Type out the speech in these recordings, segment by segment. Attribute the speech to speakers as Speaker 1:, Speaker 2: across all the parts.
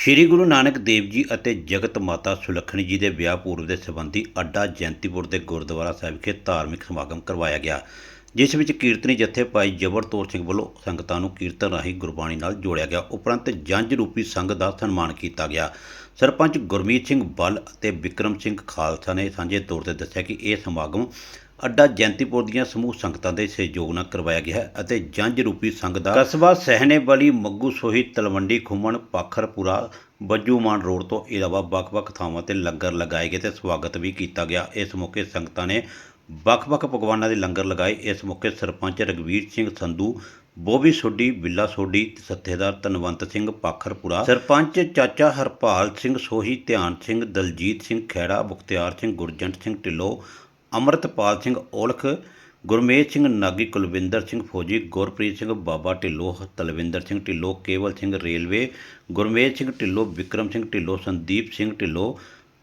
Speaker 1: ਸ਼੍ਰੀ ਗੁਰੂ ਨਾਨਕ ਦੇਵ ਜੀ ਅਤੇ ਜਗਤ ਮਾਤਾ ਸੁਲੱਖਣੀ ਜੀ ਦੇ ਵਿਆਹ ਪੂਰਵ ਦੇ ਸੰਬੰਧੀ ਅੱਡਾ ਜੈਂਤੀਪੁਰ ਦੇ ਗੁਰਦੁਆਰਾ ਸਾਹਿਬ ਵਿਖੇ ਧਾਰਮਿਕ ਸਮਾਗਮ ਕਰਵਾਇਆ ਗਿਆ, ਜਿਸ ਵਿੱਚ ਕੀਰਤਨੀ ਜਥੇ ਭਾਈ ਜਬਰਤੌਰ ਸਿੰਘ ਵੱਲੋਂ ਸੰਗਤਾਂ ਨੂੰ ਕੀਰਤਨ ਰਾਹੀਂ ਗੁਰਬਾਣੀ ਨਾਲ ਜੋੜਿਆ ਗਿਆ। ਉਪਰੰਤ ਜੰਝ ਰੂਪੀ ਸੰਘ ਦਾ ਸਨਮਾਨ ਕੀਤਾ ਗਿਆ। ਸਰਪੰਚ ਗੁਰਮੀਤ ਸਿੰਘ ਬੱਲ ਅਤੇ ਵਿਕਰਮ ਸਿੰਘ ਖਾਲਸਾ ਨੇ ਸਾਂਝੇ ਤੌਰ ਤੇ ਦੱਸਿਆ ਕਿ ਇਹ ਸਮਾਗਮ ਅੱਡਾ ਜੈਂਤੀਪੁਰ ਦੀਆਂ ਸਮੂਹ ਸੰਗਤਾਂ ਦੇ ਸਹਿਯੋਗ ਨਾਲ ਕਰਵਾਇਆ ਗਿਆ ਹੈ ਅਤੇ ਜੰਜ ਰੂਪੀ ਸੰਘ ਦਾ ਕਸਬਾ ਸਹਿਣੇ ਵਾਲੀ ਮੱਗੂ ਸੋਹੀ ਤਲਵੰਡੀ ਖੁੰਮਣ ਪਾਖਰਪੁਰਾ ਬੱਜੂਮਾਨ ਰੋਡ ਤੋਂ ਇਲਾਵਾ ਵੱਖ-ਵੱਖ ਥਾਵਾਂ ਤੇ ਲੰਗਰ ਲਗਾਏ ਗਏ ਤੇ ਸਵਾਗਤ ਵੀ ਕੀਤਾ ਗਿਆ। ਇਸ ਮੌਕੇ ਸੰਗਤਾਂ ਨੇ ਵੱਖ-ਵੱਖ ਪਕਵਾਨਾਂ ਦੇ ਲੰਗਰ ਲਗਾਏ। ਇਸ ਮੌਕੇ ਸਰਪੰਚ ਰਗਵੀਰ ਸਿੰਘ ਸੰਧੂ, ਬੋਬੀ ਸੋਢੀ, ਬਿੱਲਾ ਸੋਢੀ, ਸੱਥੇਦਾਰ ਤਨਵੰਤ ਸਿੰਘ ਪਾਖਰਪੁਰਾ, ਸਰਪੰਚ ਚਾਚਾ ਹਰਪਾਲ ਸਿੰਘ ਸੋਹੀ, ਧਿਆਨ ਸਿੰਘ, ਦਲਜੀਤ ਸਿੰਘ ਖੈੜਾ ਬੁਖਤਿਆਰ ਸਿੰਘ, ਗੁਰਜੰਟ ਸਿੰਘ ਢਿੱਲੋਂ ਅਮਰਤਪਾਲ ਸਿੰਘ ਔਲਖ, ਗੁਰਮੇਜ ਸਿੰਘ ਨਾਗੀ, ਕੁਲਵਿੰਦਰ ਸਿੰਘ ਫੌਜੀ, ਗੁਰਪ੍ਰੀਤ ਸਿੰਘ ਬਾਬਾ ਢਿੱਲੋਂ, ਤਲਵਿੰਦਰ ਸਿੰਘ ਢਿੱਲੋਂ, ਕੇਵਲ ਸਿੰਘ ਰੇਲਵੇ, ਗੁਰਮੇਜ ਸਿੰਘ ਢਿੱਲੋਂ, ਵਿਕਰਮ ਸਿੰਘ ਢਿੱਲੋਂ, ਸੰਦੀਪ ਸਿੰਘ ਢਿੱਲੋਂ,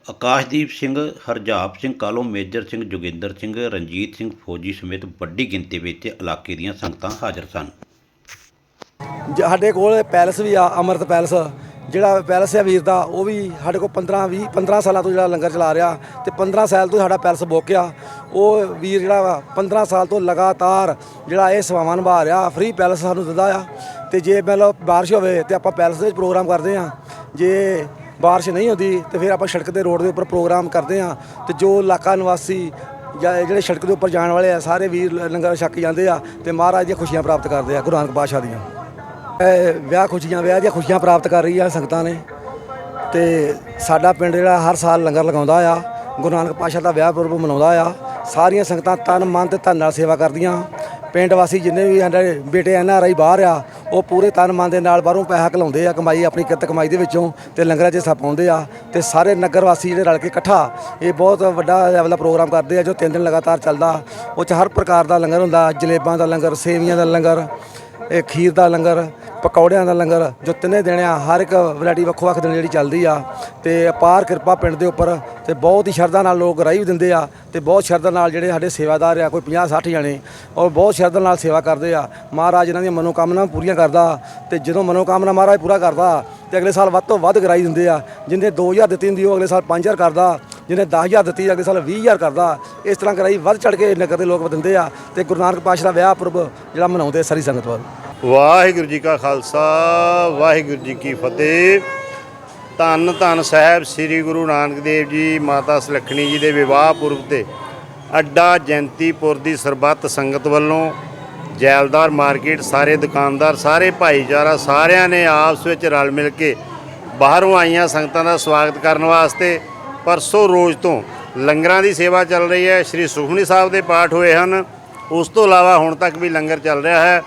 Speaker 1: ਆਕਾਸ਼ਦੀਪ ਸਿੰਘ, ਹਰਜਾਪ ਸਿੰਘ ਕਾਲੋ ਮੇਜਰ ਸਿੰਘ ਜੋਗਿੰਦਰ ਸਿੰਘ, ਰਣਜੀਤ ਸਿੰਘ ਫੌਜੀ ਸਮੇਤ ਵੱਡੀ ਗਿਣਤੀ ਵਿੱਚ ਇਲਾਕੇ ਦੀਆਂ ਸੰਗਤਾਂ ਹਾਜ਼ਰ ਸਨ।
Speaker 2: ਸਾਡੇ ਕੋਲ ਪੈਲਸ ਵੀ ਆ, ਅਮਰਤ ਪੈਲਸ। ਜਿਹੜਾ ਪੈਲਸ ਹੈ ਵੀਰ ਦਾ, ਉਹ ਵੀ ਸਾਡੇ ਕੋਲ 15 20 15 ਸਾਲਾਂ ਤੋਂ ਜਿਹੜਾ ਲੰਗਰ ਚਲਾ ਰਿਹਾ ਤੇ 15 ਸਾਲ ਤੋਂ ਸਾਡਾ ਪੈਲਸ ਬੋਕਿਆ। ਉਹ ਵੀਰ ਜਿਹੜਾ ਵਾ 15 ਸਾਲ ਤੋਂ ਲਗਾਤਾਰ ਜਿਹੜਾ ਇਹ ਸੇਵਾਵਾਂ ਨਿਭਾ ਰਿਹਾ ਫ੍ਰੀ ਪੈਲਸ ਸਾਨੂੰ ਦਿੰਦਾ ਆ ਤੇ ਜੇ ਮਤਲਬ ਬਾਰਿਸ਼ ਹੋਵੇ ਤੇ ਆਪਾਂ ਪੈਲਸ ਦੇ ਵਿੱਚ ਪ੍ਰੋਗਰਾਮ ਕਰਦੇ ਆ ਜੇ ਬਾਰਿਸ਼ ਨਹੀਂ ਹੁੰਦੀ ਤੇ ਫਿਰ ਆਪਾਂ ਸੜਕ ਦੇ ਰੋਡ ਦੇ ਉੱਪਰ ਪ੍ਰੋਗਰਾਮ ਕਰਦੇ ਆ ਤੇ ਜੋ ਇਲਾਕਾ ਨਿਵਾਸੀ ਜਾਂ ਜਿਹੜੇ ਸੜਕ ਦੇ ਉੱਪਰ ਜਾਣ ਵਾਲੇ ਆ, ਸਾਰੇ ਵੀਰ ਲੰਗਰ ਛਕ ਜਾਂਦੇ ਆ ਤੇ ਮਹਾਰਾਜ ਦੀਆਂ ਖੁਸ਼ੀਆਂ ਪ੍ਰਾਪਤ ਕਰਦੇ ਆ, ਗੁਰੂ ਨਾਨਕ ਪਾਤਸ਼ਾਹ ਦੀਆਂ। ਵਿਆਹ ਖੁਸ਼ੀਆਂ, ਵਿਆਹ ਦੀਆਂ ਖੁਸ਼ੀਆਂ ਪ੍ਰਾਪਤ ਕਰ ਰਹੀ ਆ ਸੰਗਤਾਂ ਨੇ। ਤੇ ਸਾਡਾ ਪਿੰਡ ਜਿਹੜਾ ਹਰ ਸਾਲ ਲੰਗਰ ਲਗਾਉਂਦਾ ਆ, ਗੁਰੂ ਨਾਨਕ ਪਾਤਸ਼ਾਹ ਦਾ ਵਿਆਹ ਪੁਰਬ ਮਨਾਉਂਦਾ ਆ। ਸਾਰੀਆਂ ਸੰਗਤਾਂ ਤਨ ਮਨ ਤੇ ਧਨ ਨਾਲ ਸੇਵਾ ਕਰਦੀਆਂ। ਪਿੰਡ ਵਾਸੀ ਜਿੰਨੇ ਵੀ ਸਾਡੇ ਬੇਟੇ ਐਨ ਆਰ ਆਈ ਬਾਹਰ ਆ, ਉਹ ਪੂਰੇ ਤਨ ਮਨ ਦੇ ਨਾਲ ਬਾਹਰੋਂ ਪੈਸਾ ਘਲਾਉਂਦੇ ਆ ਕਮਾਈ, ਆਪਣੀ ਕਿਰਤ ਕਮਾਈ ਦੇ ਵਿੱਚੋਂ ਤੇ ਲੰਗਰਾਂ 'ਚ ਹਿੱਸਾ ਪਾਉਂਦੇ ਆ। ਤੇ ਸਾਰੇ ਨਗਰ ਵਾਸੀ ਜਿਹੜੇ ਰਲ ਕੇ ਇਕੱਠਾ, ਇਹ ਬਹੁਤ ਵੱਡਾ ਲੈਵਲ ਦਾ ਪ੍ਰੋਗਰਾਮ ਕਰਦੇ ਆ, ਜੋ ਤਿੰਨ ਦਿਨ ਲਗਾਤਾਰ ਚੱਲਦਾ। ਉਹ 'ਚ ਹਰ ਪ੍ਰਕਾਰ ਦਾ ਲੰਗਰ ਹੁੰਦਾ, ਜਲੇਬਾਂ ਦਾ ਲੰਗਰ, ਸੇਵੀਆਂ ਦਾ ਲੰਗਰ, ਇਹ ਖੀਰ ਦਾ ਲੰਗਰ ਪਕੌੜਿਆਂ ਦਾ ਲੰਗਰ ਜੋ ਤਿੰਨੇ ਦਿਨ ਆ, ਹਰ ਇੱਕ ਵੈਰਾਈਟੀ ਵੱਖੋ ਵੱਖ ਦਿਨ ਜਿਹੜੀ ਚੱਲਦੀ ਆ। ਤੇ ਅਪਾਰ ਕਿਰਪਾ ਪਿੰਡ ਦੇ ਉੱਪਰ ਤੇ ਬਹੁਤ ਹੀ ਸ਼ਰਧਾ ਨਾਲ ਲੋਕ ਰਾਈ ਵੀ ਦਿੰਦੇ ਆ ਤੇ ਬਹੁਤ ਸ਼ਰਧਾ ਨਾਲ ਜਿਹੜੇ ਸਾਡੇ ਸੇਵਾਦਾਰ ਆ, ਕੋਈ 50 60 ਜਣੇ, ਔਰ ਬਹੁਤ ਸ਼ਰਧਾ ਨਾਲ ਸੇਵਾ ਕਰਦੇ ਆ। ਮਹਾਰਾਜ ਇਹਨਾਂ ਦੀਆਂ ਮਨੋਕਾਮਨਾ ਪੂਰੀਆਂ ਕਰਦਾ ਤੇ ਜਦੋਂ ਮਨੋਕਾਮਨਾ ਮਹਾਰਾਜ ਪੂਰਾ ਕਰਦਾ ਤੇ ਅਗਲੇ ਸਾਲ ਵੱਧ ਤੋਂ ਵੱਧ ਗਰਾਈ ਦਿੰਦੇ ਆ। ਜਿੰਨੇ 2000 ਦਿੱਤੀ ਹੁੰਦੀ, ਉਹ ਅਗਲੇ ਸਾਲ 5000 ਕਰਦਾ। ਜਿਹਨੇ 10000 ਦਿੱਤੀ, ਅਗਲੇ ਸਾਲ 20000 ਕਰਦਾ। ਇਸ ਤਰ੍ਹਾਂ ਕਰਾਈ ਵੱਧ ਚੜ ਕੇ ਨਗਰ ਦੇ ਲੋਕ ਦਿੰਦੇ ਆ ਤੇ ਗੁਰੂ ਨਾਨਕ ਪਾਤਸ਼ਾਹ ਦਾ ਵਿਆਹ ਪੁਰਬ ਜਿਹੜਾ ਮਨਾਉਂਦੇ ਸਾਰੀ ਸੰਗਤ ਵੱਲ।
Speaker 3: ਵਾਹਿਗੁਰੂ ਜੀ ਕਾ ਖਾਲਸਾ, ਵਾਹਿਗੁਰੂ ਜੀ ਕੀ ਫਤਿਹ। ਧੰਨ ਧੰਨ ਸਾਹਿਬ ਸ੍ਰੀ ਗੁਰੂ ਨਾਨਕ ਦੇਵ ਜੀ, ਮਾਤਾ ਸੁਲੱਖਣੀ ਜੀ ਦੇ ਵਿਵਾਹ ਪੁਰਬ ਤੇ ਅੱਡਾ ਜੈਂਤੀਪੁਰ ਦੀ ਸਰਬੱਤ ਸੰਗਤ ਵੱਲੋਂ ਜੈਲਦਾਰ ਮਾਰਕੀਟ, ਸਾਰੇ ਦੁਕਾਨਦਾਰ, ਸਾਰੇ ਭਾਈਚਾਰਾ, ਸਾਰਿਆਂ ਨੇ ਆਪਸ ਵਿੱਚ ਰਲ ਮਿਲ ਕੇ ਬਾਹਰੋਂ ਆਈਆਂ ਸੰਗਤਾਂ ਦਾ ਸਵਾਗਤ ਕਰਨ ਵਾਸਤੇ ਪਰਸੋਂ ਰੋਜ਼ ਤੋਂ ਲੰਗਰਾਂ ਦੀ ਸੇਵਾ ਚੱਲ ਰਹੀ ਹੈ। ਸ੍ਰੀ ਸੁਖਮਨੀ ਸਾਹਿਬ ਦੇ ਪਾਠ ਹੋਏ ਹਨ। ਉਸ ਤੋਂ ਇਲਾਵਾ ਹੁਣ ਤੱਕ ਵੀ ਲੰਗਰ ਚੱਲ ਰਿਹਾ ਹੈ।